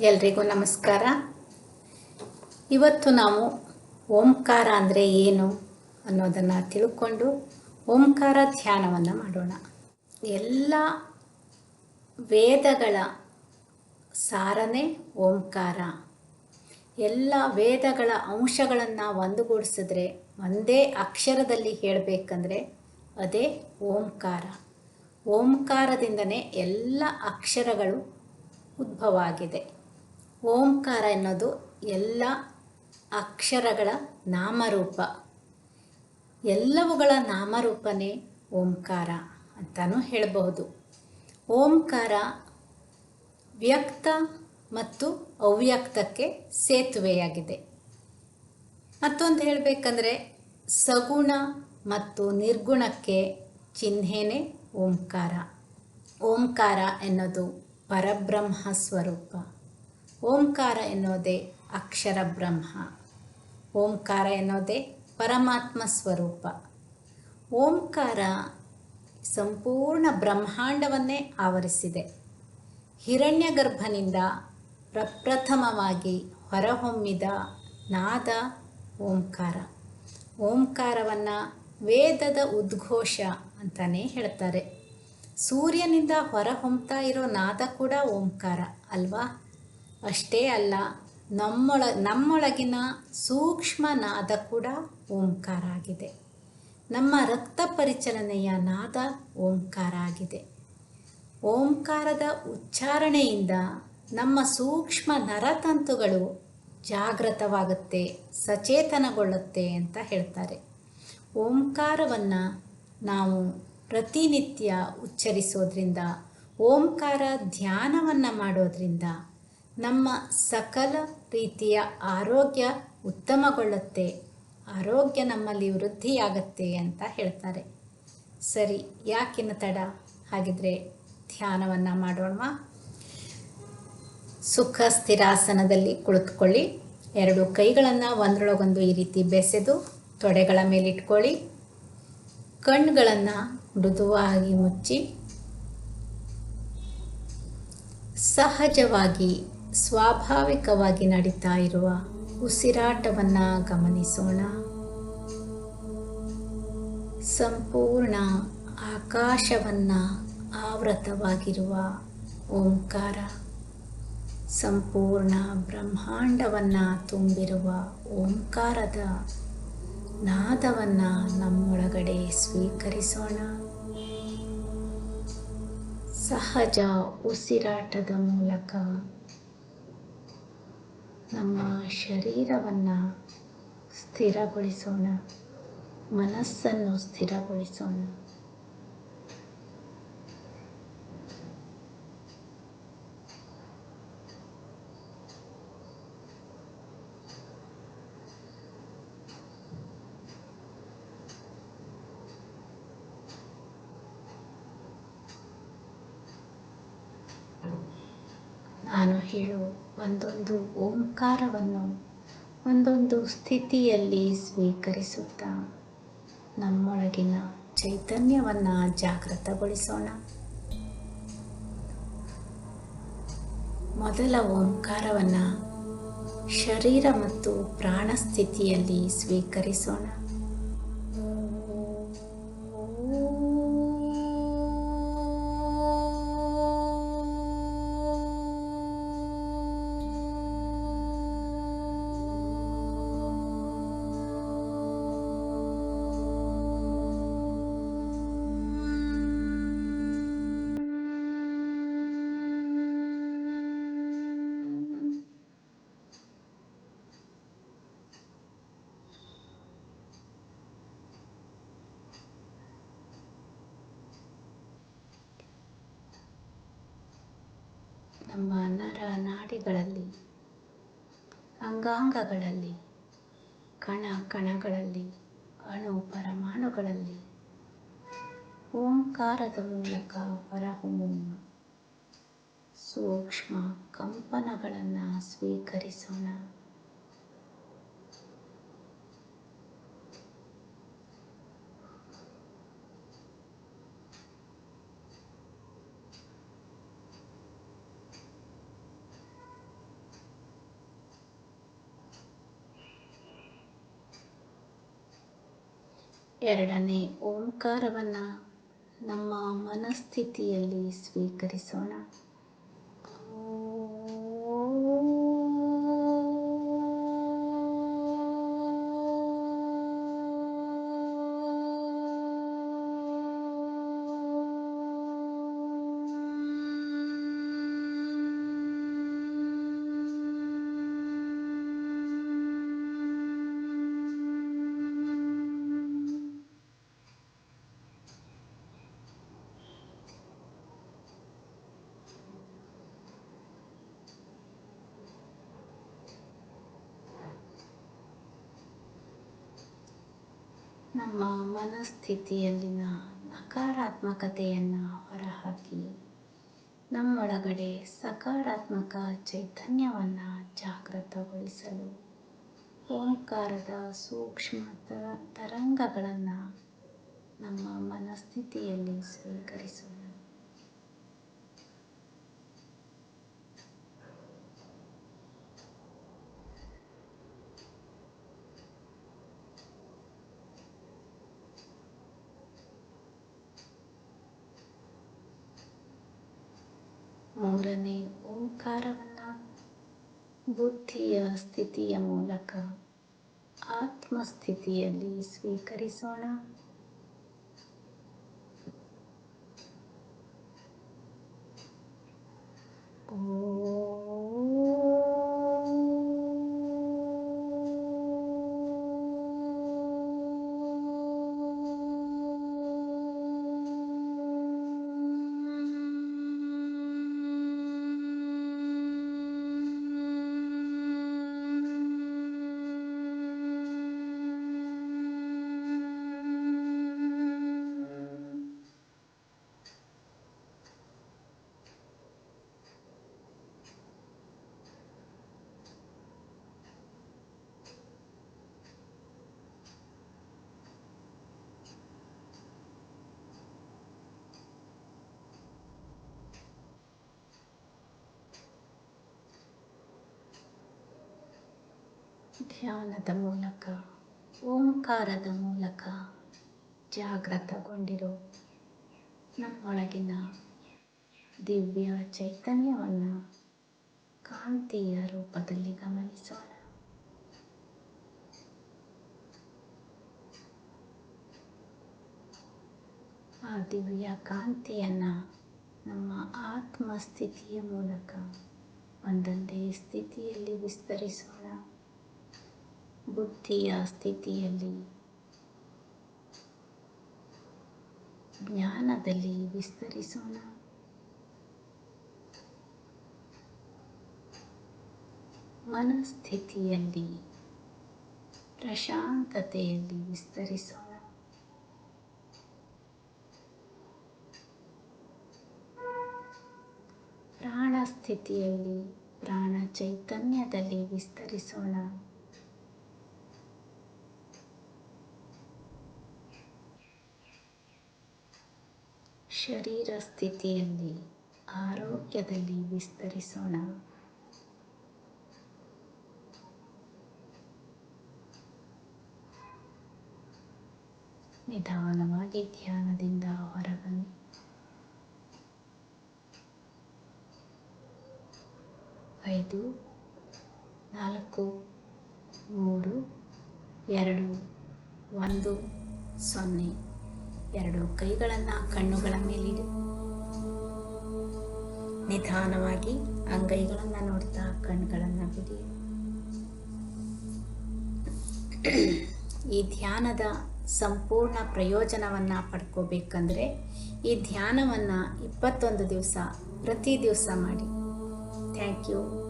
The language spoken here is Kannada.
ಎಲ್ರಿಗೂ ನಮಸ್ಕಾರ. ಇವತ್ತು ನಾವು ಓಂಕಾರ ಅಂದರೆ ಏನು ಅನ್ನೋದನ್ನು ತಿಳ್ಕೊಂಡು ಓಂಕಾರ ಧ್ಯಾನವನ್ನು ಮಾಡೋಣ. ಎಲ್ಲ ವೇದಗಳ ಸಾರನೇ ಓಂಕಾರ. ಎಲ್ಲ ವೇದಗಳ ಅಂಶಗಳನ್ನು ಒಂದುಗೂಡಿಸಿದ್ರೆ, ಒಂದೇ ಅಕ್ಷರದಲ್ಲಿ ಹೇಳಬೇಕಂದ್ರೆ ಅದೇ ಓಂಕಾರ. ಓಂಕಾರದಿಂದನೇ ಎಲ್ಲ ಅಕ್ಷರಗಳು ಉದ್ಭವ ಆಗಿದೆ ಓಂಕಾರ ಎನ್ನೋದು ಎಲ್ಲ ಅಕ್ಷರಗಳ ನಾಮರೂಪ. ಎಲ್ಲವುಗಳ ನಾಮರೂಪನೇ ಓಂಕಾರ ಅಂತಲೂ ಹೇಳಬಹುದು. ಓಂಕಾರ ವ್ಯಕ್ತ ಮತ್ತು ಅವ್ಯಕ್ತಕ್ಕೆ ಸೇತುವೆಯಾಗಿದೆ. ಮತ್ತೊಂದು ಹೇಳಬೇಕಂದ್ರೆ ಸಗುಣ ಮತ್ತು ನಿರ್ಗುಣಕ್ಕೆ ಚಿಹ್ನೆನೇ ಓಂಕಾರ. ಓಂಕಾರ ಎನ್ನೋದು ಪರಬ್ರಹ್ಮ ಸ್ವರೂಪ. ಓಂಕಾರ ಎನ್ನುವುದೇ ಅಕ್ಷರ ಬ್ರಹ್ಮ. ಓಂಕಾರ ಎನ್ನುವುದೇ ಪರಮಾತ್ಮ ಸ್ವರೂಪ. ಓಂಕಾರ ಸಂಪೂರ್ಣ ಬ್ರಹ್ಮಾಂಡವನ್ನೇ ಆವರಿಸಿದೆ. ಹಿರಣ್ಯ ಗರ್ಭನಿಂದ ಪ್ರಪ್ರಥಮವಾಗಿ ಹೊರಹೊಮ್ಮಿದ ನಾದ ಓಂಕಾರ. ಓಂಕಾರವನ್ನು ವೇದದ ಉದ್ಘೋಷ ಅಂತಲೇ ಹೇಳ್ತಾರೆ. ಸೂರ್ಯನಿಂದ ಹೊರಹೊಮ್ತಾ ಇರೋ ನಾದ ಕೂಡ ಓಂಕಾರ, ಅಲ್ವಾ? ಅಷ್ಟೇ ಅಲ್ಲ, ನಮ್ಮೊಳ, ನಮ್ಮೊಳಗಿನ ಸೂಕ್ಷ್ಮ ನಾದ ಕೂಡ ಓಂಕಾರ ಆಗಿದೆ. ನಮ್ಮ ರಕ್ತ ಪರಿಚಲನೆಯ ನಾದ ಓಂಕಾರ ಆಗಿದೆ. ಓಂಕಾರದ ಉಚ್ಚಾರಣೆಯಿಂದ ನಮ್ಮ ಸೂಕ್ಷ್ಮ ನರತಂತುಗಳು ಜಾಗೃತವಾಗುತ್ತೆ, ಸಚೇತನಗೊಳ್ಳುತ್ತೆ ಅಂತ ಹೇಳ್ತಾರೆ. ಓಂಕಾರವನ್ನು ನಾವು ಪ್ರತಿನಿತ್ಯ ಉಚ್ಚರಿಸೋದ್ರಿಂದ, ಓಂಕಾರ ಧ್ಯಾನವನ್ನು ಮಾಡೋದ್ರಿಂದ ನಮ್ಮ ಸಕಲ ರೀತಿಯ ಆರೋಗ್ಯ ಉತ್ತಮಗೊಳ್ಳುತ್ತೆ. ಆರೋಗ್ಯ ನಮ್ಮಲ್ಲಿ ವೃದ್ಧಿಯಾಗತ್ತೆ ಅಂತ ಹೇಳ್ತಾರೆ. ಸರಿ ಯಾಕಿನ ತಡ? ಹಾಗಿದ್ರೆ ಧ್ಯಾನವನ್ನು ಮಾಡೋಣ ಸುಖ ಸ್ಥಿರಾಸನದಲ್ಲಿ ಕುಳಿತುಕೊಳ್ಳಿ. ಎರಡು ಕೈಗಳನ್ನು ಒಂದರೊಳಗೊಂದು ಈ ರೀತಿ ಬೆಸೆದು ತೊಡೆಗಳ ಮೇಲಿಟ್ಕೊಳ್ಳಿ. ಕಣ್ಣುಗಳನ್ನು ಮೃದುವಾಗಿ ಮುಚ್ಚಿ. ಸಹಜವಾಗಿ ಸ್ವಾಭಾವಿಕವಾಗಿ ನಡೀತಾ ಇರುವ ಉಸಿರಾಟವನ್ನು ಗಮನಿಸೋಣ. ಸಂಪೂರ್ಣ ಆಕಾಶವನ್ನು ಆವೃತವಾಗಿರುವ ಓಂಕಾರ, ಸಂಪೂರ್ಣ ಬ್ರಹ್ಮಾಂಡವನ್ನು ತುಂಬಿರುವ ಓಂಕಾರದ ನಾದವನ್ನು ನಮ್ಮೊಳಗಡೆ ಸ್ವೀಕರಿಸೋಣ. ಸಹಜ ಉಸಿರಾಟದ ಮೂಲಕ ನಮ್ಮ ಶರೀರವನ್ನು ಸ್ಥಿರಗೊಳಿಸೋಣ ಮನಸ್ಸನ್ನು ಸ್ಥಿರಗೊಳಿಸೋಣ. ನಾನು ಹೇಳು ಒಂದೊಂದು ಓಂಕಾರವನ್ನು ಒಂದೊಂದು ಸ್ಥಿತಿಯಲ್ಲಿ ಸ್ವೀಕರಿಸುತ್ತಾ ನಮ್ಮೊಳಗಿನ ಚೈತನ್ಯವನ್ನು ಜಾಗೃತಗೊಳಿಸೋಣ. ಮೊದಲ ಓಂಕಾರವನ್ನು ಶರೀರ ಮತ್ತು ಪ್ರಾಣ ಸ್ಥಿತಿಯಲ್ಲಿ ಸ್ವೀಕರಿಸೋಣ. ನಮ್ಮ ನರ ನಾಡಿಗಳಲ್ಲಿ ಅಂಗಾಂಗಗಳಲ್ಲಿ ಕಣ ಕಣಗಳಲ್ಲಿ ಅಣು ಪರಮಾಣುಗಳಲ್ಲಿ ಓಂಕಾರದ ಮೂಲಕ ಹೊರಹೊಮ್ಮುವ ಸೂಕ್ಷ್ಮ ಕಂಪನಗಳನ್ನು ಸ್ವೀಕರಿಸೋಣ. ಎರಡನೇ ಓಂಕಾರವನ್ನು ನಮ್ಮ ಮನಸ್ಥಿತಿಯಲ್ಲಿ ಸ್ವೀಕರಿಸೋಣ. ನಮ್ಮ ಮನಸ್ಥಿತಿಯಲ್ಲಿನ ನಕಾರಾತ್ಮಕತೆಯನ್ನು ಹೊರಹಾಕಿ, ನಮ್ಮೊಳಗಡೆ ಸಕಾರಾತ್ಮಕ ಚೈತನ್ಯವನ್ನು ಜಾಗೃತಗೊಳಿಸಲು ಓಂಕಾರದ ಸೂಕ್ಷ್ಮ ತರ ತರಂಗಗಳನ್ನು ನಮ್ಮ ಮನಸ್ಥಿತಿಯಲ್ಲಿ ಸ್ವೀಕರಿಸೋಣ ಮೂರನೇ ಓಂಕಾರವನ್ನು ಬುದ್ಧಿಯ ಸ್ಥಿತಿಯ ಮೂಲಕ ಆತ್ಮಸ್ಥಿತಿಯಲ್ಲಿ ಸ್ವೀಕರಿಸೋಣ. ಧ್ಯಾನದ ಮೂಲಕ, ಓಂಕಾರದ ಮೂಲಕ ಜಾಗೃತಗೊಂಡಿರೋ ನಮ್ಮೊಳಗಿನ ದಿವ್ಯ ಚೈತನ್ಯವನ್ನು ಕಾಂತಿಯ ರೂಪದಲ್ಲಿ ಗಮನಿಸೋಣ. ಆ ದಿವ್ಯ ಕಾಂತಿಯನ್ನು ನಮ್ಮ ಆತ್ಮಸ್ಥಿತಿಯ ಮೂಲಕ ಒಂದೊಂದೇ ಸ್ಥಿತಿಯಲ್ಲಿ ವಿಸ್ತರಿಸೋಣ. ಬುದ್ಧಿಯ ಸ್ಥಿತಿಯಲ್ಲಿ ಜ್ಞಾನದಲ್ಲಿ ವಿಸ್ತರಿಸೋಣ. ಮನಸ್ಥಿತಿಯಲ್ಲಿ ಪ್ರಶಾಂತತೆಯಲ್ಲಿ ವಿಸ್ತರಿಸೋಣ. ಪ್ರಾಣ ಸ್ಥಿತಿಯಲ್ಲಿ ಪ್ರಾಣ ಚೈತನ್ಯದಲ್ಲಿ ವಿಸ್ತರಿಸೋಣ. ಶರೀರ ಸ್ಥಿತಿಯಲ್ಲಿ ಆರೋಗ್ಯದಲ್ಲಿ ವಿಸ್ತರಿಸೋಣ. ನಿಧಾನವಾಗಿ ಧ್ಯಾನದಿಂದ ಹೊರಬನ್ನಿ. ಐದು ನಾಲ್ಕು ಮೂರು ಎರಡು ಒಂದು ಸೊನ್ನೆ. ಎರಡು ಕೈಗಳನ್ನು ಕಣ್ಣುಗಳ ಮೇಲಿಡಿ. ನಿಧಾನವಾಗಿ ಅಂಗೈಗಳನ್ನು ನೋಡ್ತಾ ಕಣ್ಗಳನ್ನು ಬಿಡಿ. ಈ ಧ್ಯಾನದ ಸಂಪೂರ್ಣ ಪ್ರಯೋಜನವನ್ನು ಪಡ್ಕೋಬೇಕಂದ್ರೆ ಈ ಧ್ಯಾನವನ್ನು ಇಪ್ಪತ್ತೊಂದು ದಿವಸ ಪ್ರತಿ ದಿವಸ ಮಾಡಿ. Thank you.